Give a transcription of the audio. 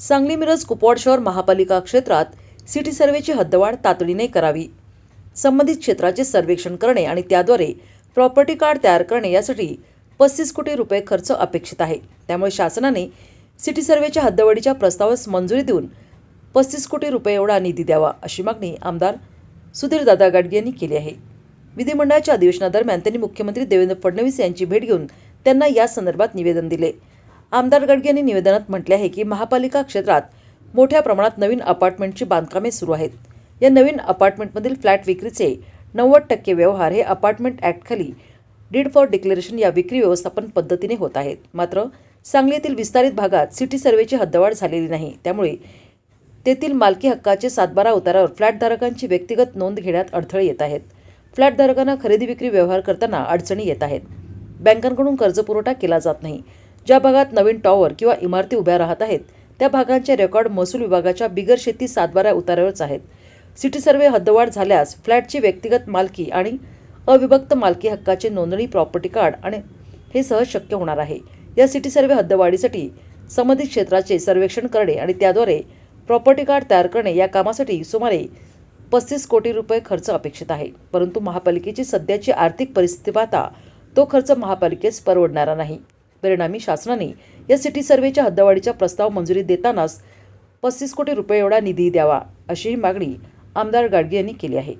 सांगली मिरज कुपवाड शहर महापालिका क्षेत्रात सिटी सर्वेची हद्दवाढ तातडीने करावी. संबंधित क्षेत्राचे सर्वेक्षण करणे आणि त्याद्वारे प्रॉपर्टी कार्ड तयार करणे यासाठी पस्तीस कोटी रुपये खर्च अपेक्षित आहे. त्यामुळे शासनाने सिटी सर्वेच्या हद्दवाढीच्या प्रस्तावास मंजुरी देऊन पस्तीस कोटी रुपये एवढा निधी द्यावा अशी मागणी आमदार सुधीर दादा गाडगे यांनी केली आहे. विधिमंडळाच्या अधिवेशनादरम्यान त्यांनी मुख्यमंत्री देवेंद्र फडणवीस यांची भेट घेऊन त्यांना या संदर्भात निवेदन दिले. आमदार गडगे यांनी निवेदनात म्हटले आहे की महापालिका क्षेत्रात मोठ्या प्रमाणात नवीन अपार्टमेंटची बांधकामे सुरू आहेत. या नवीन अपार्टमेंटमधील फ्लॅट विक्रीचे नव्वद टक्के व्यवहार हे अपार्टमेंट ॲक्टखाली डीड फॉर डिक्लेरेशन या विक्री व्यवस्थापन पद्धतीने होत आहेत. मात्र सांगलीतील विस्तारित भागात सिटी सर्वेची हद्दवाढ झालेली नाही. त्यामुळे तेथील मालकी हक्काचे सातबारा उतारावर फ्लॅटधारकांची व्यक्तिगत नोंद घेण्यात अडथळे येत आहेत. फ्लॅटधारकांना खरेदी विक्री व्यवहार करताना अडचणी येत आहेत. बँकांकडून कर्जपुरवठा केला जात नाही. ज्या भागात नवीन टॉवर किंवा इमारती उभ्या राहत आहेत त्या भागांचे रेकॉर्ड महसूल विभागाच्या बिगर शेती सातबाऱ्या उतारावरच आहेत. सिटी सर्वे हद्दवाढ झाल्यास फ्लॅटची व्यक्तिगत मालकी आणि अविभक्त मालकी हक्काचे नोंदणी प्रॉपर्टी कार्ड आणि हे सहज शक्य होणार आहे. या सिटी सर्वे हद्दवाढीसाठी संबंधित क्षेत्राचे सर्वेक्षण करणे आणि त्याद्वारे प्रॉपर्टी कार्ड तयार करणे या कामासाठी सुमारे पस्तीस कोटी रुपये खर्च अपेक्षित आहे. परंतु महापालिकेची सध्याची आर्थिक परिस्थिती पाहता तो खर्च महापालिकेस परवडणारा नाही. परिणामी शासनाने या सिटी सर्वेच्या हद्दवाढीचा प्रस्ताव मंजुरी देतानाच पस्तीस कोटी रुपये एवढा निधी द्यावा अशीही मागणी आमदार गाडगे यांनी केली आहे.